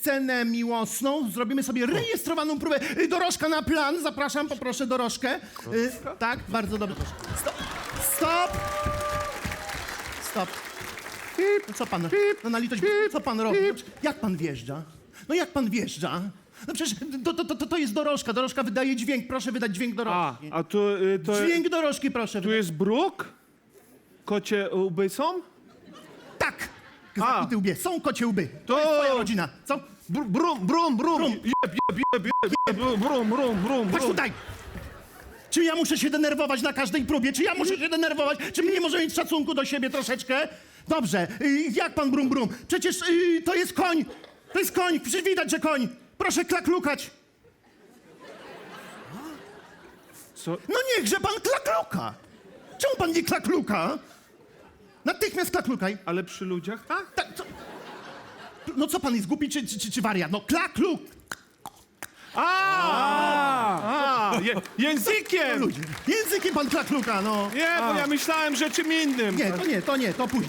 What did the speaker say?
scenę miłosną. Zrobimy sobie rejestrowaną próbę. Y, Dorożka na plan. Zapraszam, poproszę dorożkę. Y, tak, bardzo dobrze. Stop! Stop! Stop. No co pan, no na litość, co pan robi? Jak pan wjeżdża? No jak pan wjeżdża? No przecież to, to, to, to jest dorożka. Dorożka wydaje dźwięk. Proszę wydać dźwięk A, dorożki. a tu, y, to, Dźwięk dorożki proszę tu wydać. jest bruk? Kocie łby są? Tak! A. Zamknij łbie. Są kocie łby. To To- jest twoja rodzina. Co? Brum, brum, brum, brum. Jeb, jeb, jeb, jeb, jeb, brum, brum, brum, brum, Chodź brum. tutaj! Czy ja muszę się denerwować na każdej próbie? Czy ja muszę się denerwować? Czy my nie możemy mieć szacunku do siebie troszeczkę? Dobrze, y, jak pan brum brum? Przecież y, to jest koń! To jest koń! Przecież widać, że koń! Proszę klaklukać! Co? No niechże pan klakluka! Czemu pan nie klakluka? Natychmiast klaklukaj! Ale przy ludziach, tak? Tak, co? No co pan jest głupi czy, czy, czy, czy wariat? No klakluk! A, a, je, językiem! Ludzie, językiem pan klakluka, no! Nie, bo ja myślałem, że czym innym. Nie, to nie, to nie, to później.